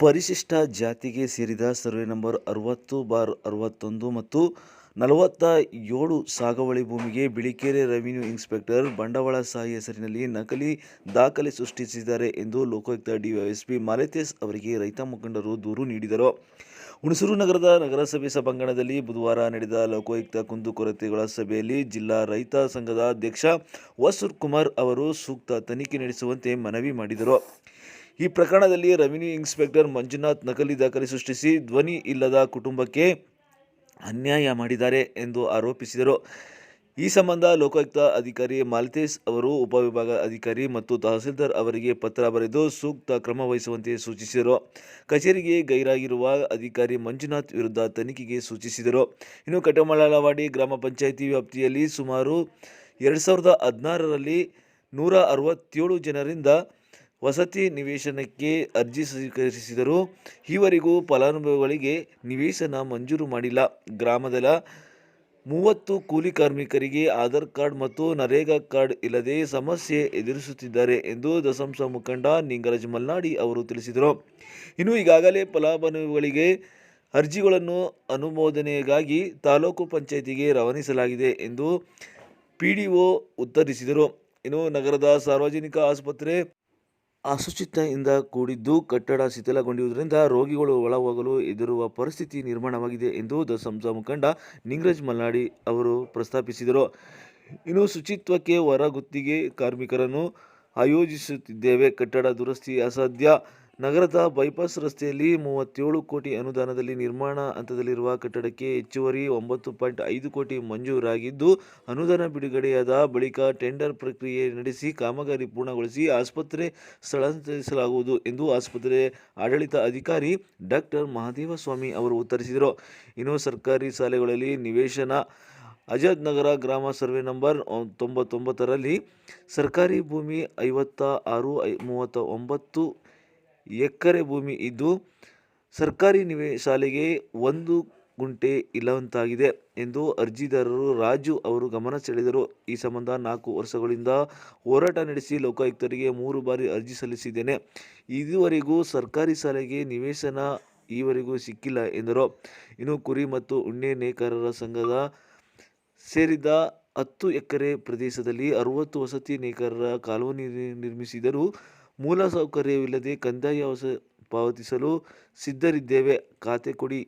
ಪರಿಶಿಷ್ಟ ಜಾತಿಗೆ ಸೇರಿದ ಸರ್ವೆ ನಂಬರ್ ಅರವತ್ತು ಬಾರ್ ಅರವತ್ತೊಂದು ಮತ್ತು ನಲವತ್ತ ಏಳು ಸಾಗುವಳಿ ಭೂಮಿಗೆ ಬಿಳಿಕೆರೆ ರೆವಿನ್ಯೂ ಇನ್ಸ್ಪೆಕ್ಟರ್ ಬಂಡವಾಳಶಾಹಿ ಹೆಸರಿನಲ್ಲಿ ನಕಲಿ ದಾಖಲೆ ಸೃಷ್ಟಿಸಿದ್ದಾರೆ ಎಂದು ಲೋಕಾಯುಕ್ತ ಡಿವೈಎಸ್ಪಿ ಮಾಲತೇಶ್ ಅವರಿಗೆ ರೈತ ಮುಖಂಡರು ದೂರು ನೀಡಿದರು. ಹುಣಸೂರು ನಗರದ ನಗರಸಭೆ ಸಭಾಂಗಣದಲ್ಲಿ ಬುಧವಾರ ನಡೆದ ಲೋಕಾಯುಕ್ತ ಕುಂದುಕೊರತೆಗಳ ಸಭೆಯಲ್ಲಿ ಜಿಲ್ಲಾ ರೈತ ಸಂಘದ ಅಧ್ಯಕ್ಷ ವಸೂರ್ ಕುಮಾರ್ ಅವರು ಸೂಕ್ತ ತನಿಖೆ ನಡೆಸುವಂತೆ ಮನವಿ ಮಾಡಿದರು. ಈ ಪ್ರಕರಣದಲ್ಲಿ ರೆವಿನ್ಯೂ ಇನ್ಸ್ಪೆಕ್ಟರ್ ಮಂಜುನಾಥ್ ನಕಲಿ ದಾಖಲೆ ಸೃಷ್ಟಿಸಿ ಧ್ವನಿ ಇಲ್ಲದ ಕುಟುಂಬಕ್ಕೆ ಅನ್ಯಾಯ ಮಾಡಿದ್ದಾರೆ ಎಂದು ಆರೋಪಿಸಿದರು. ಈ ಸಂಬಂಧ ಲೋಕಾಯುಕ್ತ ಅಧಿಕಾರಿ ಮಾಲ್ತೇಶ್ ಅವರು, ಉಪವಿಭಾಗ ಅಧಿಕಾರಿ ಮತ್ತು ತಹಸೀಲ್ದಾರ್ ಅವರಿಗೆ ಪತ್ರ ಬರೆದು ಸೂಕ್ತ ಕ್ರಮ ವಹಿಸುವಂತೆ ಸೂಚಿಸಿದರು. ಕಚೇರಿಗೆ ಗೈರಾಗಿರುವ ಅಧಿಕಾರಿ ಮಂಜುನಾಥ್ ವಿರುದ್ಧ ತನಿಖೆಗೆ ಸೂಚಿಸಿದರು. ಇನ್ನು ಕಟಮಳವಾಡಿ ಗ್ರಾಮ ಪಂಚಾಯಿತಿ ವ್ಯಾಪ್ತಿಯಲ್ಲಿ ಸುಮಾರು ಎರಡು ಸಾವಿರದ ಹದಿನಾರರಲ್ಲಿ ನೂರ ಅರವತ್ತೇಳು ಜನರಿಂದ ವಸತಿ ನಿವೇಶನಕ್ಕೆ ಅರ್ಜಿ ಸ್ವೀಕರಿಸಿದರೂ ಈವರೆಗೂ ಫಲಾನುಭವಿಗಳಿಗೆ ನಿವೇಶನ ಮಂಜೂರು ಮಾಡಿಲ್ಲ. ಗ್ರಾಮದ ಮೂವತ್ತು ಕೂಲಿ ಕಾರ್ಮಿಕರಿಗೆ ಆಧಾರ್ ಕಾರ್ಡ್ ಮತ್ತು ನರೇಗಾ ಕಾರ್ಡ್ ಇಲ್ಲದೆ ಸಮಸ್ಯೆ ಎದುರಿಸುತ್ತಿದ್ದಾರೆ ಎಂದು ದಸಂಸ ಮುಖಂಡ ನಿಂಗರಾಜ್ ಮಲ್ನಾಡಿ ಅವರು ತಿಳಿಸಿದರು. ಇನ್ನು ಈಗಾಗಲೇ ಫಲಾನುಭವಿಗಳಿಗೆ ಅರ್ಜಿಗಳನ್ನು ಅನುಮೋದನೆಗಾಗಿ ತಾಲೂಕು ಪಂಚಾಯಿತಿಗೆ ರವಾನಿಸಲಾಗಿದೆ ಎಂದು ಪಿ ಡಿ ಒ ಉತ್ತರಿಸಿದರು. ಇನ್ನು ನಗರದ ಸಾರ್ವಜನಿಕ ಆಸ್ಪತ್ರೆ ಅಶುಚಿತೆಯಿಂದ ಕೂಡಿದ್ದು ಕಟ್ಟಡ ಶಿಥಿಲಗೊಂಡಿರುವುದರಿಂದ ರೋಗಿಗಳು ಒಳ ಹೋಗಲು ಎದುರುವ ಪರಿಸ್ಥಿತಿ ನಿರ್ಮಾಣವಾಗಿದೆ ಎಂದು ದಸಂಸ ಮುಖಂಡ ನಿಂಗರಾಜ್ ಮಲ್ನಾಡಿ ಅವರು ಪ್ರಸ್ತಾಪಿಸಿದರು. ಇನ್ನು ಶುಚಿತ್ವಕ್ಕೆ ಹೊರಗುತ್ತಿಗೆ ಕಾರ್ಮಿಕರನ್ನು ಆಯೋಜಿಸುತ್ತಿದ್ದೇವೆ. ಕಟ್ಟಡ ದುರಸ್ತಿ ಅಸಾಧ್ಯ. ನಗರದ ಬೈಪಾಸ್ ರಸ್ತೆಯಲ್ಲಿ ಮೂವತ್ತೇಳು ಕೋಟಿ ಅನುದಾನದಲ್ಲಿ ನಿರ್ಮಾಣ ಹಂತದಲ್ಲಿರುವ ಕಟ್ಟಡಕ್ಕೆ ಹೆಚ್ಚುವರಿ ಒಂಬತ್ತು ಪಾಯಿಂಟ್ ಐದು ಕೋಟಿ ಮಂಜೂರಾಗಿದ್ದು, ಅನುದಾನ ಬಿಡುಗಡೆಯಾದ ಬಳಿಕ ಟೆಂಡರ್ ಪ್ರಕ್ರಿಯೆ ನಡೆಸಿ ಕಾಮಗಾರಿ ಪೂರ್ಣಗೊಳಿಸಿ ಆಸ್ಪತ್ರೆ ಸ್ಥಳಾಂತರಿಸಲಾಗುವುದು ಎಂದು ಆಸ್ಪತ್ರೆ ಆಡಳಿತ ಅಧಿಕಾರಿ ಡಾಕ್ಟರ್ ಮಹದೇವಸ್ವಾಮಿ ಅವರು ಉತ್ತರಿಸಿದರು. ಇನ್ನು ಸರ್ಕಾರಿ ಶಾಲೆಗಳಲ್ಲಿ ನಿವೇಶನ ಅಜದ್ ನಗರ ಗ್ರಾಮ ಸರ್ವೆ ನಂಬರ್ ತೊಂಬತ್ತೊಂಬತ್ತರಲ್ಲಿ ಸರ್ಕಾರಿ ಭೂಮಿ ಐವತ್ತ ಆರು, ಐ ಮೂವತ್ತ ಒಂಬತ್ತು ಎಕರೆ ಭೂಮಿ ಇದ್ದು ಸರ್ಕಾರಿ ನಿವೇ ಶಾಲೆಗೆ ಒಂದು ಗುಂಟೆ ಇಲ್ಲವಂತಾಗಿದೆ ಎಂದು ಅರ್ಜಿದಾರರು ರಾಜು ಅವರು ಗಮನ ಸೆಳೆದರು. ಈ ಸಂಬಂಧ ನಾಲ್ಕು ವರ್ಷಗಳಿಂದ ಹೋರಾಟ ನಡೆಸಿ ಲೋಕಾಯುಕ್ತರಿಗೆ ಮೂರು ಬಾರಿ ಅರ್ಜಿ ಸಲ್ಲಿಸಿದ್ದೇನೆ. ಇದುವರೆಗೂ ಸರ್ಕಾರಿ ಶಾಲೆಗೆ ನಿವೇಶನ ಈವರೆಗೂ ಸಿಕ್ಕಿಲ್ಲ ಎಂದರು. ಇನ್ನು ಕುರಿ ಮತ್ತು ಉಣ್ಣೆ ನೇಕಾರರ ಸಂಘದ ಸೇರಿದ ಹತ್ತು ಎಕರೆ ಪ್ರದೇಶದಲ್ಲಿ ಅರವತ್ತು ವಸತಿ ನೇಕಾರರ ಕಾಲೋನಿ ನಿರ್ಮಿಸಿದರೂ ಮೂಲ ಸೌಕರ್ಯವಿಲ್ಲದೆ ಕಂದಾಯ ಹೊಸ ಪಾವತಿಸಲು ಸಿದ್ಧರಿದ್ದೇವೆ. ಖಾತೆ ಕೊಡಿ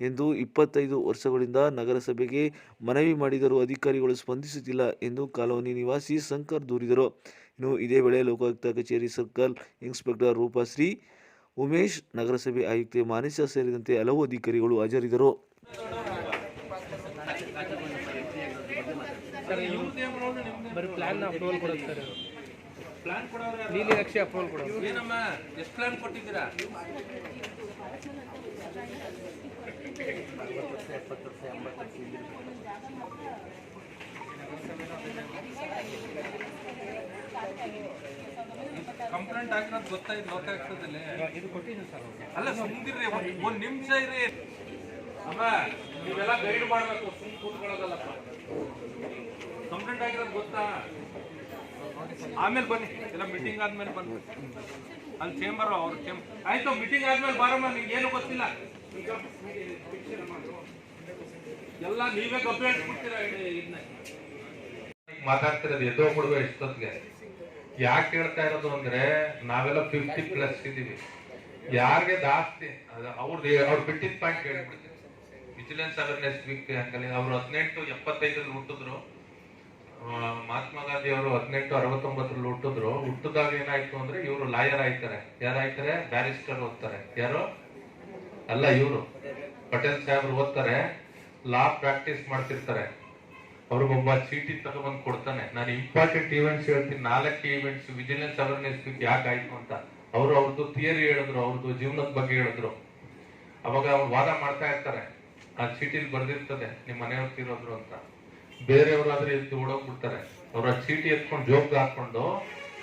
ಎಂದು ಇಪ್ಪತ್ತೈದು ವರ್ಷಗಳಿಂದ ನಗರಸಭೆಗೆ ಮನವಿ ಮಾಡಿದರೂ ಅಧಿಕಾರಿಗಳು ಸ್ಪಂದಿಸುತ್ತಿಲ್ಲ ಎಂದು ಕಾಲೋನಿ ನಿವಾಸಿ ಶಂಕರ್ ದೂರಿದರು. ಇನ್ನು ಇದೇ ವೇಳೆ ಲೋಕಾಯುಕ್ತ ಕಚೇರಿ ಸರ್ಕಲ್ ಇನ್ಸ್ಪೆಕ್ಟರ್ ರೂಪಶ್ರೀ ಉಮೇಶ್, ನಗರಸಭೆ ಆಯುಕ್ತೆ ಮಾನಿಸ ಸೇರಿದಂತೆ ಹಲವು ಅಧಿಕಾರಿಗಳು ಹಾಜರಿದರು ಬರೀ ಪ್ಲಾನ್ ಅಪ್ರೂವಲ್ ಪ್ಲಾನ್ ಕೊಡೋರು ನೀಲಿ ನಕ್ಷೆ ಅಪ್ರೂವಲ್ ಕೊಡೋದು. ಏನಮ್ಮ ಎಷ್ಟು ಪ್ಲಾನ್ ಕೊಟ್ಟಿದ್ದೀರಾ? ಕಂಪ್ಲೇಂಟ್ ಆಗಿರೋದು ಗೊತ್ತಾಯ್ತು ಲೋಕಾಯುಕ್ತದಲ್ಲಿ ಇದು ಕೊಟ್ಟಿದ್ದೀನಿ ಸರ್ ಅಲ್ಲ ಸುಮ್ದಿರ್ರಿ ಒಂದ್- ನಿಮಿಷ ಇರಿ. ಅಮ್ಮ ನೀವೆಲ್ಲ ಗೈಡ್ ಮಾಡಬೇಕು ಸುಮ್ ಕೂತ್ಕೊಳ್ಳೋದಲ್ಲಪ್ಪ. ಕಂಪ್ಲೇಂಟ್ ಆಗಿರೋದು ಗೊತ್ತಾ? ಆಮೇಲೆ ಬನ್ನಿ, ಎಲ್ಲ ಮೀಟಿಂಗ್ ಆದ್ಮೇಲೆ ಬನ್ನಿ. ಅಲ್ಲಿ ಚೇಂಬರ್ ಅವ್ರ ಚೇಂಬರ್ ಆಯ್ತು ಮೀಟಿಂಗ್ ಆದ್ಮೇಲೆ ಬಾರಮ್ಮ, ನಿಮ್ಗೆ ಏನು ಗೊತ್ತಿಲ್ಲ? ಎಲ್ಲ ನೀವೇ ಗಬ್ಬೆ ಇಟ್ಬಿಡ್ತೀರಾ ಮಾತಾಡ್ತಿರೋದು ಎದ್ದೋಗ್ಬಿಡುವ ಎಷ್ಟೊತ್ತಿಗೆ ಯಾಕೆ ಹೇಳ್ತಾ ಇರೋದು ಅಂದ್ರೆ, ನಾವೆಲ್ಲ ಫಿಫ್ಟಿ ಪ್ಲಸ್ ಇದೀವಿ ಯಾರಿಗೆ ಜಾಸ್ತಿ? ಅವ್ರದ್ದು ಅವ್ರು ಬಿಟ್ಟಿದ್ ಪಾಯಿಂಟ್ ಹೇಳ್ಬಿಡ್ತೀನಿ. ವಿಜಿಲೆನ್ಸ್ ಅವೇರ್ನೆಸ್ ವೀಕ್ ಹಂಗಲ್ಲಿ ಅವ್ರು ಹದಿನೆಂಟು ಎಪ್ಪತ್ತೈದರಲ್ಲಿ ಹುಟ್ಟಿದ್ರು. ಮಹಾತ್ಮ ಗಾಂಧಿ ಅವರು ಹದಿನೆಂಟು ಅರವತ್ತೊಂಬತ್ತರಲ್ಲಿ ಹುಟ್ಟಿದ್ರು. ಹುಟ್ಟಿದಾಗ ಏನಾಯ್ತು ಅಂದ್ರೆ ಇವರು ಲಾಯರ್ ಆಯ್ತಾರೆ. ಯಾರಾಯ್ತಾರೆ? ಬ್ಯಾರಿಸ್ಟರ್ ಓದ್ತಾರೆ. ಯಾರು? ಅಲ್ಲ, ಇವರು. ಪಟೇಲ್ ಸಾಹೇಬ್ರು ಓದ್ತಾರೆ. ಲಾ ಪ್ರಾಕ್ಟೀಸ್ ಮಾಡ್ತಿರ್ತಾರೆ. ಅವ್ರಿಗೊಬ್ಬ ಚೀಟಿ ತಗೊಬಂದು ಕೊಡ್ತಾನೆ. ನಾನು ಇಂಪಾರ್ಟೆಂಟ್ ಈವೆಂಟ್ಸ್ ಹೇಳ್ತೀನಿ. ನಾಲ್ಕು ಈವೆಂಟ್ಸ್, ವಿಜಿಲೆನ್ಸ್ ಅವೇರ್ನೆಸ್ ಯಾಕೆ ಆಯ್ತು ಅಂತ. ಅವರು ಅವ್ರದ್ದು ಥಿಯರಿ ಹೇಳಿದ್ರು ಅವ್ರದ್ದು ಜೀವನದ ಬಗ್ಗೆ ಹೇಳಿದ್ರು. ಅವಾಗ ಅವ್ರು ವಾದ ಮಾಡ್ತಾ ಇರ್ತಾರೆ. ಆ ಚೀಟಿಲಿ ಬರ್ದಿರ್ತದೆ, ನಿಮ್ಮ ಮನೆಯವ್ರು ತೀರೋದ್ರು ಅಂತ. ಬೇರೆಯವ್ರಾದ್ರೆ ಎದ್ದು ಓಡೋಗ್ಬಿಡ್ತಾರೆ. ಅವ್ರ ಚೀಟಿ ಎತ್ಕೊಂಡು ಜೋಗ್ ಹಾಕೊಂಡು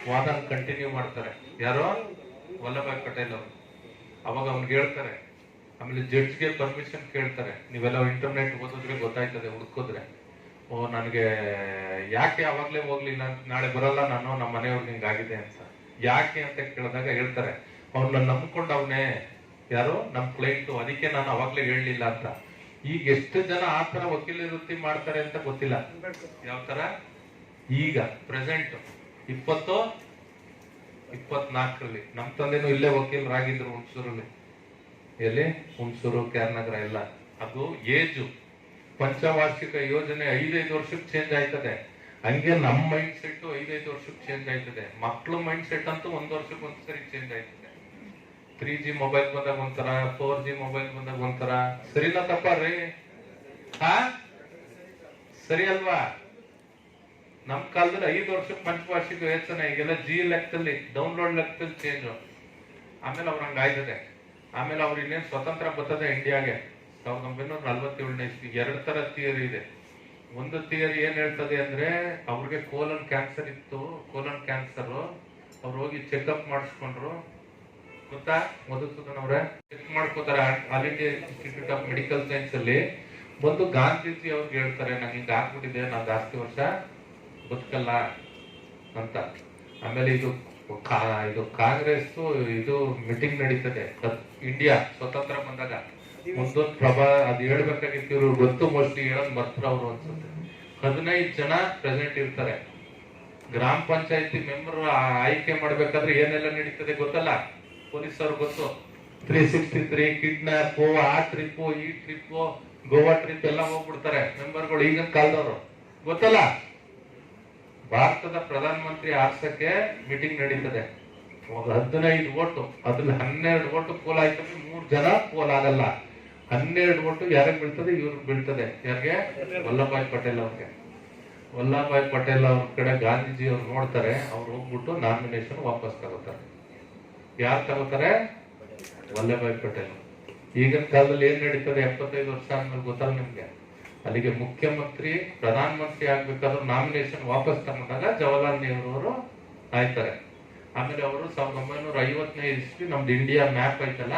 ವಾದನ ಕಂಟಿನ್ಯೂ ಮಾಡ್ತಾರೆ. ಯಾರೋ? ವಲ್ಲಭಾಯ್ ಪಟೇಲ್ ಅವರು. ಅವಾಗ ಅವ್ನಿಗೆ ಹೇಳ್ತಾರೆ. ಆಮೇಲೆ ಜಡ್ಜ್ಗೆ ಪರ್ಮಿಷನ್ ಕೇಳ್ತಾರೆ. ನೀವೆಲ್ಲ ಇಂಟರ್ನೆಟ್ ಓದಿದ್ರೆ ಗೊತ್ತಾಯ್ತದೆ, ಹುಡ್ಕೋದ್ರೆ. ಓ, ನನಗೆ ಯಾಕೆ ಅವಾಗ್ಲೇ ಹೋಗ್ಲಿಲ್ಲ, ನಾಳೆ ಬರಲ್ಲ ನಾನು, ನಮ್ಮ ಮನೆಯವ್ರಿಗೆ ಹಿಂಗಾಗಿದೆ ಅಂತ. ಯಾಕೆ ಅಂತ ಕೇಳಿದಾಗ ಹೇಳ್ತಾರೆ. ಅವ್ನ ನಂಬ್ಕೊಂಡು ಅವನೇ, ಯಾರು? ನಮ್ಮ ಕ್ಲೈಂಟ್ ಅದಕ್ಕೆ ನಾನು ಅವಾಗ್ಲೇ ಹೇಳಲಿಲ್ಲ ಅಂತ. ಈಗ ಎಷ್ಟು ಜನ ಆ ತರ ವಕೀಲ ವೃತ್ತಿ ಮಾಡ್ತಾರೆ ಅಂತ ಗೊತ್ತಿಲ್ಲ. ಯಾವ ತರ? ಈಗ ಪ್ರೆಸೆಂಟ್ ಇಪ್ಪತ್ತು, ಇಪ್ಪತ್ನಾಲ್ಕರಲ್ಲಿ. ನಮ್ ತಂದೆನೂ ಇಲ್ಲೇ ವಕೀಲರಾಗಿದ್ರು ಹುಣಸೂರಲ್ಲಿ. ಎಲ್ಲಿ? ಹುಣಸೂರು, ಕ್ಯಾರ್ನಗರ, ಎಲ್ಲ. ಅದು ಏಜು. ಪಂಚವಾರ್ಷಿಕ ಯೋಜನೆ ಐದೈದು ವರ್ಷಕ್ಕೆ ಚೇಂಜ್ ಆಯ್ತದೆ. ಹಂಗೆ ನಮ್ಮ ಮೈಂಡ್ ಸೆಟ್ ಐದೈದು ವರ್ಷಕ್ಕೆ ಚೇಂಜ್ ಆಯ್ತದೆ. ಮಕ್ಕಳು ಮೈಂಡ್ ಸೆಟ್ ಅಂತೂ ಒಂದ್ ವರ್ಷಕ್ಕೆ ಒಂದ್ಸರಿ ಚೇಂಜ್ ಆಯ್ತದೆ. ತ್ರೀ ಜಿ ಮೊಬೈಲ್ ಬಂದಾಗ ಒಂಥರ ಫೋರ್ ಜಿ ಮೊಬೈಲ್ ಬಂದಾಗ ಒಂಥರ. ಸರಿನಾ ತಪ್ಪ ರೀ ಹಾ? ಸರಿ ಅಲ್ವಾ? ನಮ್ ಕಾಲದಲ್ಲಿ ಐದು ವರ್ಷಕ್ಕೆ ಪಂಚವಾರ್ಷಿಕ ಯೋಚನೆ ಈಗೆಲ್ಲ ಜಿ ಲೆಕ್ಕದಲ್ಲಿ ಡೌನ್ಲೋಡ್ ಲೆಕ್ಕದಲ್ಲಿ ಚೇಂಜ್ ಆಮೇಲೆ ಅವ್ರ ಹಂಗಾಯ್ತದೆ ಆಮೇಲೆ ಅವ್ರು ಇನ್ನೇನ್ ಸ್ವತಂತ್ರ ಬರ್ತದೆ ಇಂಡಿಯಾಗೆ ಸಾವಿರದ ಒಂಬೈನೂರ ನಲ್ವತ್ತೇಳನೇ ಇಸ್ವಿ, ಎರಡು ತರ ಥಿಯರಿ ಇದೆ. ಒಂದು ಥಿಯರಿ ಏನ್ ಹೇಳ್ತದೆ ಅಂದ್ರೆ, ಅವ್ರಿಗೆ ಕೋಲನ್ ಕ್ಯಾನ್ಸರ್ ಇತ್ತು ಕೋಲನ್ ಕ್ಯಾನ್ಸರ್ ಅವ್ರು ಹೋಗಿ ಚೆಕ್ಅಪ್ ಮಾಡಿಸ್ಕೊಂಡ್ರು. ಗೊತ್ತಾ? ಮಧುಸೂದನ್ ಅವರ ಚೆಕ್ ಮಾಡ್ಕೋತಾರೆ? All India institute of medical science ಅಲ್ಲಿ ಬಂದು ಗಾಂಧೀಜಿ ಅವ್ರಿಗೆ ಹೇಳ್ತಾರೆ, ನಂಗೆ ಹಿಂಗ್ ಆಗ್ಬಿಟ್ಟಿದೆ, ನಾನು ಜಾಸ್ತಿ ವರ್ಷ ಬದುಕಲ್ಲ ಅಂತ. ಆಮೇಲೆ ಇದು ಇದು ಕಾಂಗ್ರೆಸ್ ಇದು ಮೀಟಿಂಗ್ ನಡೀತದೆ. ಇಂಡಿಯಾ ಸ್ವತಂತ್ರ ಬಂದಾಗ. ಮುಂದೊಂದು ಪ್ರಭಾ, ಅದು ಹೇಳ್ಬೇಕಾಗಿತ್ತು, ಇವ್ರು ಗೊತ್ತು ಮೋಸ್ಟ್ಲಿ ಹೇಳೋದ್ ಮರ್ತ್ರ ಅವರು ಅನ್ಸುತ್ತೆ. ಹದಿನೈದು ಜನ ಪ್ರೆಸೆಂಟ್ ಇರ್ತಾರೆ. ಗ್ರಾಮ ಪಂಚಾಯತಿ ಮೆಂಬರ್ ಆಯ್ಕೆ ಮಾಡ್ಬೇಕಾದ್ರೆ ಏನೆಲ್ಲ ನಡೀತದೆ ಗೊತ್ತಲ್ಲ? ಪೊಲೀಸ್ ಅವ್ರು ಗೊತ್ತು ತ್ರೀ ಸಿಕ್ಸ್ಟಿ ತ್ರೀ ಕಿಡ್ನಾಪ್ ಆ ಟ್ರಿಪ್ ಈ ಟ್ರಿಪ್ ಗೋವಾ ಟ್ರಿಪ್ ಎಲ್ಲ ಹೋಗ್ಬಿಡ್ತಾರೆ. ಮೆಂಬರ್ಗಳು ಈಗಿನ ಕಾಲದವರು. ಗೊತ್ತಲ್ಲ? ಭಾರತದ ಪ್ರಧಾನ ಮಂತ್ರಿ ಆರ್ಸಕ್ಕೆ ಮೀಟಿಂಗ್ ನಡೀತದೆ. ಹದಿನೈದು ಓಟು. ಅದ್ರಲ್ಲಿ ಹನ್ನೆರಡು ಓಟು ಪೋಲ್ ಆಯ್ತದೆ ಮೂರ್ ಜನ ಪೋಲ್ ಆಗಲ್ಲ. ಹನ್ನೆರಡು ಓಟು ಯಾರಿಗೆ ಬೀಳ್ತದೆ? ಇವ್ರಿಗೆ ಬೀಳ್ತದೆ. ಯಾರಿಗೆ? ವಲ್ಲಭಾಯ್ ಪಟೇಲ್ ಅವ್ರಿಗೆ. ವಲ್ಲಭಾಯ್ ಪಟೇಲ್ ಅವ್ರ ಕಡೆ ಗಾಂಧೀಜಿ ಅವ್ರು ನೋಡ್ತಾರೆ, ಅವ್ರು ಹೋಗ್ಬಿಟ್ಟು ನಾಮಿನೇಷನ್ ವಾಪಸ್ ತಗೋತಾರೆ. ಯಾರು ತಗೋತಾರೆ? ವಲ್ಲಭಾಯ್ ಪಟೇಲ್. ಈಗಿನ ಕಾಲದಲ್ಲಿ ಏನ್ ನಡೀತದೆ? ಎಪ್ಪತ್ತೈದು ವರ್ಷ ಆದ್ಮೇಲೆ ಗೊತ್ತಲ್ಲ ನಿಮ್ಗೆ? ಅಲ್ಲಿಗೆ ಮುಖ್ಯಮಂತ್ರಿ ಪ್ರಧಾನ ಮಂತ್ರಿ ಆಗ್ಬೇಕಾದ್ರೆ ನಾಮಿನೇಷನ್ ವಾಪಸ್ ತಗೊಂಡಾಗ ಜವಾಹರ್ಲಾಲ್ ನೆಹರು ಅವರು ಆಯ್ತಾರೆ. ಆಮೇಲೆ ಅವರು ಸಾವಿರದ ಒಂಬೈನೂರ ಐವತ್ತನೇ ಇಸ್ವಿ ನಮ್ದು ಇಂಡಿಯಾ ಮ್ಯಾಪ್ ಐತಲ್ಲ?